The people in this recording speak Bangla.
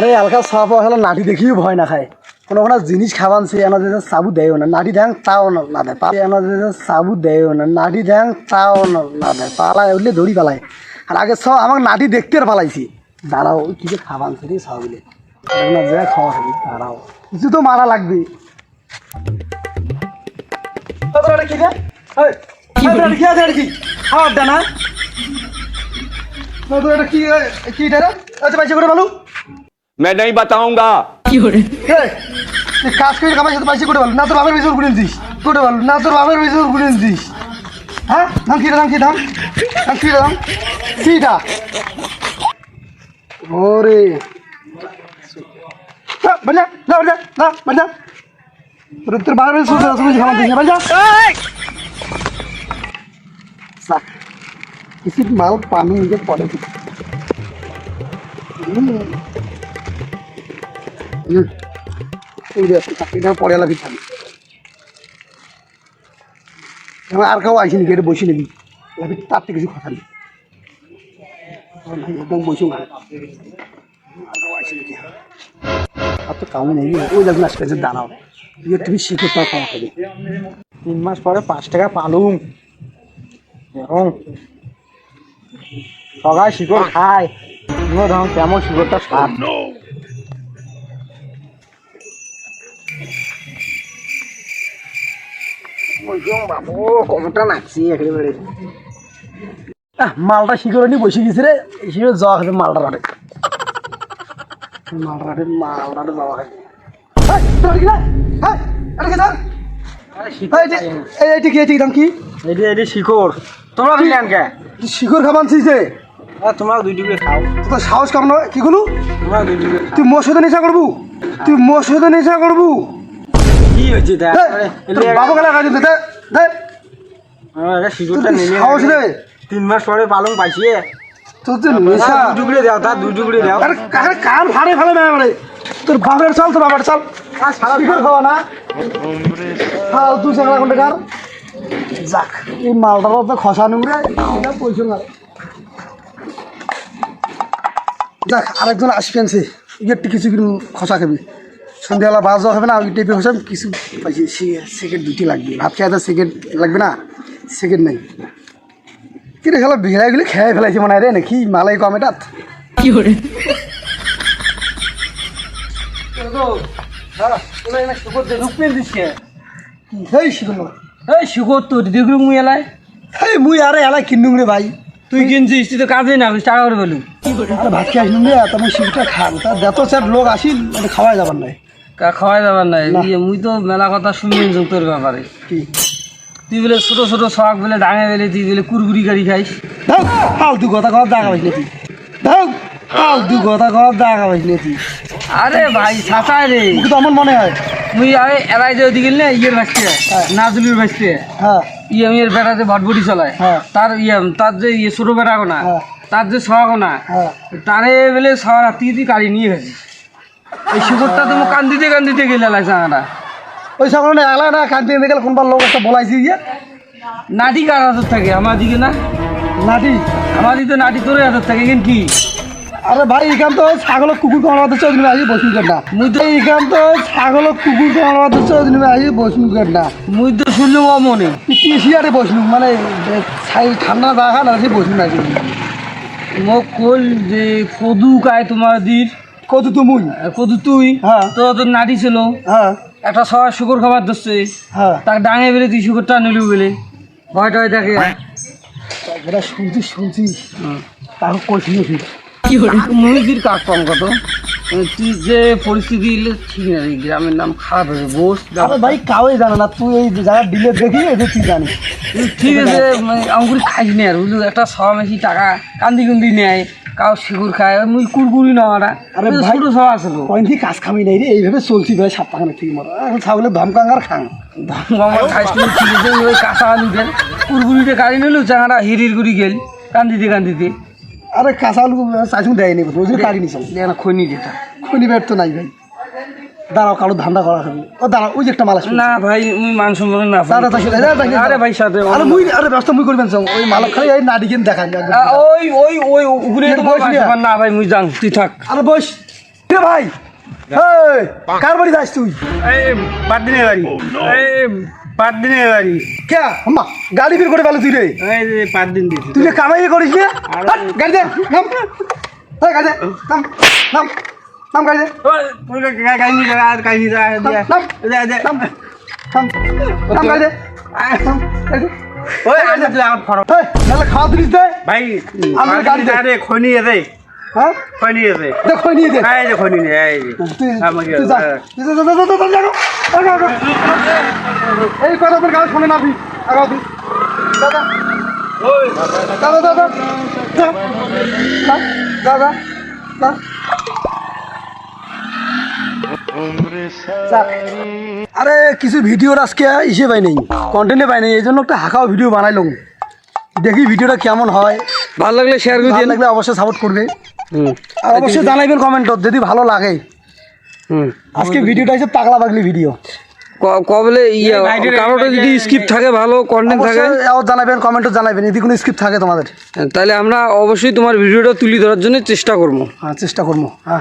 আরে হালকা সাপ হলে নাটি দেখিও ভয় না খায় কোনো কোনো জিনিস খাবান সে এনাদের সাবু দেয়ও না। নাটি ধ্যাং তাও না দেয় পা- এনাদের সাবু দেয়ও না। নাটি ধ্যাং তাও না দেয় পালায় উঠলে দড়ি পালায়। আর আগে সব আমাকে নাটি দেখতে আর পালাইছি। দাঁড়াও কিছু খাবান সে সব বলে। না যা খাওয়া খাবি দাঁড়াও। কিছু তো মারা লাগবে কি রে? কি আছে এটা কি? খাওয়ার দানা? ও, তোর এটা কি, কি এটা রে? আচ্ছা, পয়সা করে বলো। मैं नहीं बताऊंगा এই, তুই কাজ করে কামাই সাথে পয়সা করে বলো না তোর বাপের বেশি ঘুরে দিস করে বলো না তোর বাপের বেশি ঘুরে দিস হ্যাঁ দাম কি দাম কি দাম দাম কি দাম কিটা ওরে না, বাজা না বাজা না বাজা তোর তোর বাপের বেশি সুন্দর সুন্দর খাবার দিস বাজা সাক किसी माल पानी मुझे पड़े পরে লাগি থাকি। আর কেউ আইসি নাকি এটা বসে নিবি তার থেকে কিছু কথা নেই। একদম বসে আর নাকি তো কামে নেই। ওই দেখুন আজকে যে দাঁড়াও। ইয়ে তুমি শিখো তার খাওয়া খাবে। তিন মাস পরে পাঁচ টাকা পালুম। এখন সবাই শিকড় খায়। তুমিও ধরুন কেমন নাচছি একেবারে। মালটা শিকড় নিয়ে বসে গেছে রে। শিকড় যাওয়া খাবে মালটা রাটে মালটা রাটে মালটা কি, খাবার তোমরা দুই খাও। তোর সাহস কেমনগুলো তুই মোর সাথে নেশা করবু? তুই মোর সাথে নেশা করবু? কি হয়েছে? বাবু গেলে কাজ নিয়ে সাহস রে তিন মাস পরে পালং পাইছি তোর যে নেশা। দুই টুকরে দাও তার দুই টুকরে দাও। আরে আরে কান ফাড়ে ফেলে না আমারে। তোর বাপের চাল তোর বাবার চাল। আর সারা খাওয়া না। তুই কার যাক এই তো খসা নুরে এটা পয়সা না। যাক আরেকজন আসবেন সে। ইয়েরটি কিছু খসা খাবি। সন্ধ্যাবেলা বাজ হবে না ওই টেপে খসাম কিছু পাইছি সেকেন্ড দুটি লাগবে। ভাত খেয়ে তো সেকেন্ড লাগবে না সেকেন্ড নেই। কিন্তু খেলা বিঘড়াইগুলি খেয়ে ফেলাইছে মনে হয় রে নাকি মালাই কম তো দিগুলো মুই এলাই। এই মুই আরে এলাই কিনুম রে ভাই। তুই কিনছিস তুই তো কাজে না করিস, টাকা করে বলু ভাত খেয়ে আসলাম রে তা মুই শিখটা খান তা যত চার লোক আসিল মানে খাওয়াই যাবার নাই। খাওয়াই যাবার নাই। না। ইয়ে, মুই তো মেলা কথা শুনি তোর ব্যাপারে। কি? তুই বলে ছোট ছোট শখ বলে ডাঙে বেলে তুই বলে কুরকুরি গাড়ি খাইস। ফালতু কথা কর দেখা পাইস তুই। দাও ফালতু কথা কর দেখা পাইস তুই। আরে ভাই ছাতায় রে। তো আমার মনে হয়। মুই আগে এলাই যে ওদিকে না ইয়ের বাঁচতে নাজুলির বাঁচতে হ্যাঁ। ইয়ে আমি এর বেটা যে ভটভটি চলায়। হ্যাঁ। তার ইয়ে তার যে ইয়ে ছোট বেটা গোনা হ্যাঁ। তার যে গোনা হ্যাঁ। তারে বেলে ছড়া রাত্রি তুই কালি নিয়ে গেছিস। এই শুকরটা তুমি কান্দিতে কান্দিতে গেলে লাগছে আমরা ওই না এলা না কান্তি এনে গেলে কোনবার লোক একটা বলাইছি ইয়ে নাটি কার হাতত থাকে? আমার দিকে না? নাটি আমার দিকে নাটি তোর হাতত থাকে কিন্তু কি? আরে ভাই এখান তো ছাগল কুকুর কামাতে চৌদিন আসি বসুন না মুই তো এইখান তো ছাগল কুকুর কামাতে চৌদিন আসি বসুন কেন না মুই তো শুনলাম ও মনে কি সিয়ারে বসলুম? মানে ঠান্ডা জায়গা না সে বসুন না মোক কল যে কদু কায় তোমার দির। কত তুমি কদু তুই? হ্যাঁ। তো তোর নাটি ছিল। হ্যাঁ। একটা সবার শুকর খাবার ধরছে। হ্যাঁ। তাকে ডাঙে বেলে তুই শুকরটা নিলু বলে। ভয় টয় দেখে এটা শুনছি শুনছি তাকে কইছি নাকি মুরগির কাক কম কত? তুই যে পরিস্থিতি এলে ঠিক না গ্রামের নাম খারাপ হয়েছে বস ভাই কাউই জানে না। তুই এই জায়গা ডিলে দেখি এই তুই জানিস ঠিক আছে মানে আঙ্গুরি খাইস নি আর বুঝলি? একটা সব মেশি টাকা কান্দি কুন্দি নেয়। কাউ শিগুর খায় মুই কুরকুরি না ওরা। আরে ভাই- সব আছে তো কয়েন কাজ খামি নাই রে এইভাবে চলছি ভাই সাত টাকা ঠিক মতো। এখন ছাগলে ভামকাঙ্গার খাং। আমার খাইস নি ঠিক আছে ওই কাঁচা আলু দেন কুরকুরিতে গাড়ি নিলো চাঙারা হিরির গুড়ি গেল কান্দিতে কান্দিতে। আরে কাঁচা আলু চাইছুন দেয়নি বুঝলি কাটি নিছ না খনি যেটা খুনি বের তো নাই ভাই। দাঁড়াও কারও ধান্দা করা খাবি। ও দাঁড়াও ওই যে একটা মাল আসবে না ভাই মুই মান সম্মান না। দাঁড়া দাঁড়া, আরে ভাই সাথে আরে মুই আরে ব্যস্ত মুই করবেন সঙ্গ ওই মালক খালি এই নাডিকেন দেখান আ, ওই ওই ওই তুই তোমার বসবি না? ভাই মুই যাং তুই থাক। আরে বস রে ভাই এই, কার বাড়ি যাস তুই? এই পাঁচ দিনের বাড়ি এই পাঁচ দিনের বাড়ি কে? আম্মা গাড়ি বের করে পেল তুই রে। পাঁচ দিন তুই যে কামাই করিস গাড়ি দে নাম। গাড়ি দে নাম নাম। নাম গাড়ি দে কাহিনী আর কাহিনী নাম নাম গাড়ি দে নাম, গাড়ি দে। ওই আমার ফরক এই, নাহলে খাওয়া দিস দে ভাই আমার গাড়ি দে। আরে খনি আছে হ্যাঁ খনি আছে দেখো নিয়ে দে এই যে খনি নেই এই আমাকে তুই যা তুই যা, যা, যা, যা, আগা, আগা। এই কথা তোর গাল শোনে না তুই আগাও তুই যা, যা। যা, যা, যা, যা। আরে কিছু ভিডিওর আজকে ইসে পাই নেই কন্টেন্টে পাই নেই এই জন্য একটা হাঁকাও ভিডিও বানাইলাম। দেখি ভিডিওটা কেমন হয়। ভালো লাগলে শেয়ার করে ভালো দিন লাগলে অবশ্যই সাপোর্ট করবে। আর অবশ্যই জানাইবেন কমেন্টত যদি ভালো লাগে। হুম। আজকে ভিডিওটা হচ্ছে পাগলা পাগলি ভিডিও ক- কবলে ইয়ে কারোটা যদি স্কিপ থাকে ভালো কন্টেন্ট থাকে। জানাবেন কমেন্টে জানাবেন যদি কোনো স্ক্রিপ্ট থাকে তোমাদের। তাহলে আমরা অবশ্যই তোমার ভিডিওটা তুলে ধরার জন্য চেষ্টা করব। হ্যাঁ চেষ্টা করব হ্যাঁ